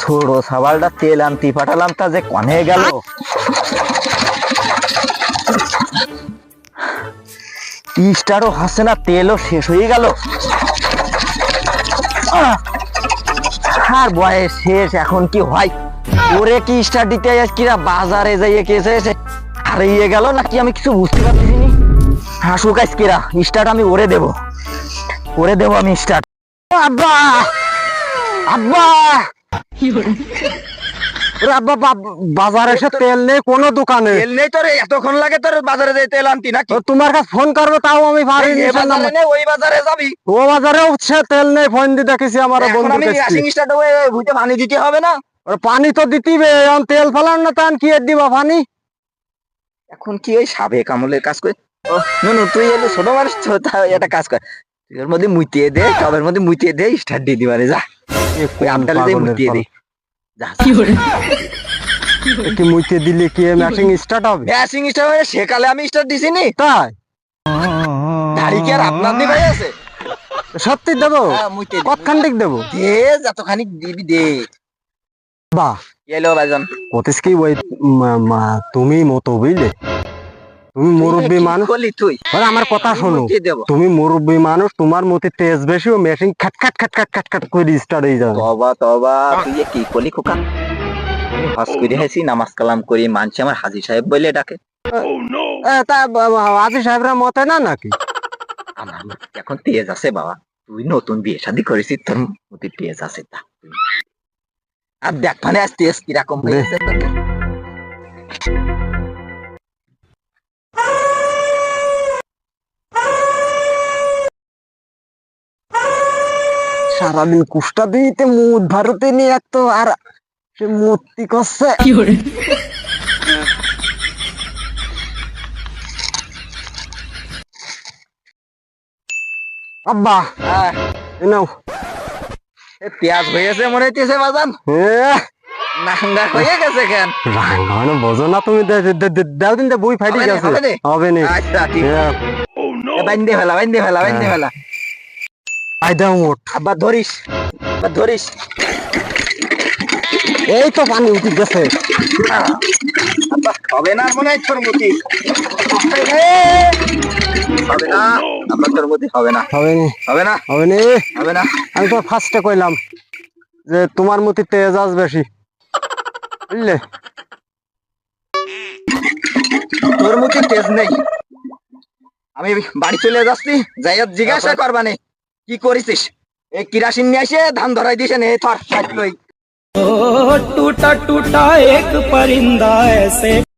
ছোড়ো সাবালটা, তেল আনতে পাঠালাম তা যে কনে গেল। স্টারও হাসে না, তেলও শেষ হয়ে গেল। আর বয়স শেষ, এখন কি হয়? ওরে কি স্টার দিতে কিরা বাজারে যাইয়ে কেসে এসে হারিয়ে গেল নাকি আমি কিছু বুঝতে পারতেছি নি? হাসুক আজ কিরা স্টার্ট আমি ওরে দেব। ওরে দেব আমি স্টার্ট আব্বা! আব্বা! বাজারে এসে তেল নেই কোনো দোকানে। তেল নেই তোর এতক্ষণ লাগে তোর বাজারে যাই তেল আনতি নাকি? তো তোমার কাছে ফোন করব তাও আমি পারিনি এ বাজারে নেই ওই বাজারে যাবি। ও বাজারে উঠছে তেল নেই ফোন দিয়ে দেখেছি আমার বন্ধু আমি ওয়াশিং স্টার্ট ভুইতে পানি দিতে হবে না? পানি তো দিতিবে এখন তেল ফেলান না তান কি দিবা পানি? এখন কি ওই সাবে কামলের কাজ করে নুনু তুই এলে ছোট মানুষ একটা কাজ কর। মধ্যে মুইতিয়ে দে টবের মধ্যে মুইতিয়ে দে স্টার্ট দিয়ে দিবারে যা। ওই আমটালে দিয়ে মুইতিয়ে দে যা কি মুইতে দিলে কি ম্যাচিং স্টার্ট হবে? ওয়াশিং স্টার্ট হয়ে সেকালে আমি স্টার্ট দিছি নি। তাই? দাড়ি কি আর আপনার দিবাই আছে? সত্যি দেবো? হ্যাঁ, দে, দেবো। দে যতখানি দিবি দে। বাহ। এলো ভাইজন। কতিস কি ওই তুমি মতো বুঝলে? তুমি মুরব্বী মানুষ? বলি তুই। আরে আমার কথা শোনো। মুইতে দেবো। তুমি মুরব্বী মানুষ তোমার মতে তেজ বেশি ও মেশিন খাট খাট খাট খাট খাট খাট করে স্টার্ট হয়ে যাবে। তবা তবা তুই কি করলি খোকা? হস করে হাসি নামাজ কালাম করি মানছি আমার হাজি সাহেব বলে ডাকে। এ, তা আজি সাহেবরা মতে না নাকি? আমার এখন তেজ আছে বাবা। তুই নতুন বিয়ে শাদী করেছিস তোর মধ্যে তেজ আছে তা। আর দেখ মানে আজ তেজ কীরকম হয়েছে সারাদিন কুষ্টা দিতে মুদ ভারতে নিয়ে এক তো আর সে মূর্তি করছে। আব্বা আহ, এ নাও। এ পেঁয়াজ হয়েছে মনে হইতেছে বাজান। নাঙ্গা হয়ে গেছে কেন? বোঝো না তুমি দাও দিন বই নে, গেছে। হবে নে? আচ্ছা ঠিক এ, বাইন্দে ফেলা বাইন্দে ফেলা বাইন্দে হ্যাঁ। ফেলা। আই দাও মোট আবার ধরিস। আবার ধরিস। এই তো পানি উঠে গেছে। হবে না মনে হয় মতি। হবে না মতি হবে না। হবে নি। হবে না? হবে নি? হবে না? আমি তো ফার্স্টে কইলাম যে তোমার মতি তেজ আজ বেশি। বুঝলে? তোর মুখে তেজ নেই। আমি বাড়ি চলে যাচ্ছি যাইয়া জিজ্ঞাসা করবানে কি করিস এ কিরাসিন নিয়ে এসে ধান ধরাই দিস নে থর টুটা টুটা এক পরিন্দা এসে